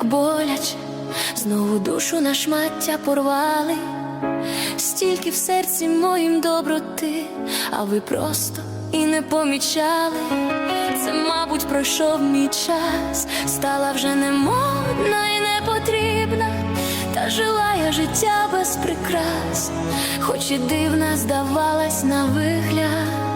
так боляче, знову душу на шмаття порвали, стільки в серці моїм доброти, а ви просто і не помічали. Це, мабуть, пройшов мій час, стала вже не модна і не потрібна, та жила я життя без прикрас, хоч і дивна здавалась на вигляд.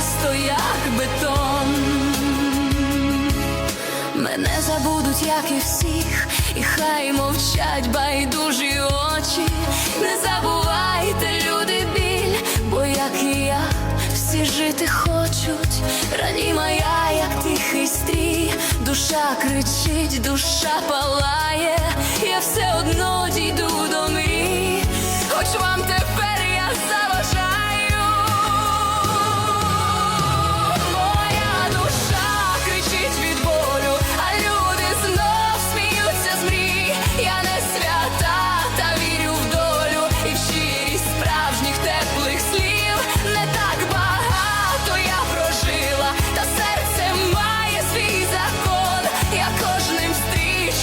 Часто як бетон. Мене забудуть, як і всіх, і хай мовчать байдужі очі. Не забувайте, люди, біль, бо як і я, всі жити хочуть. Рані моя, як тихий стрій, душа кричить, душа палає, я все одно дійду до мрій, хоч вам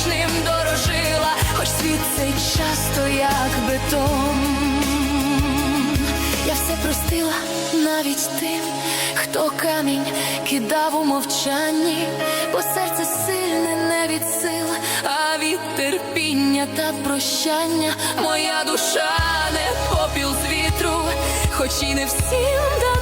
стрічним дорожила, хоч світ цей часто як бетон. Я все простила навіть тим, хто камінь кидав у мовчанні, бо серце сильне не від сил, а від терпіння та прощання. Моя душа не попіл з вітру, хоч і не всім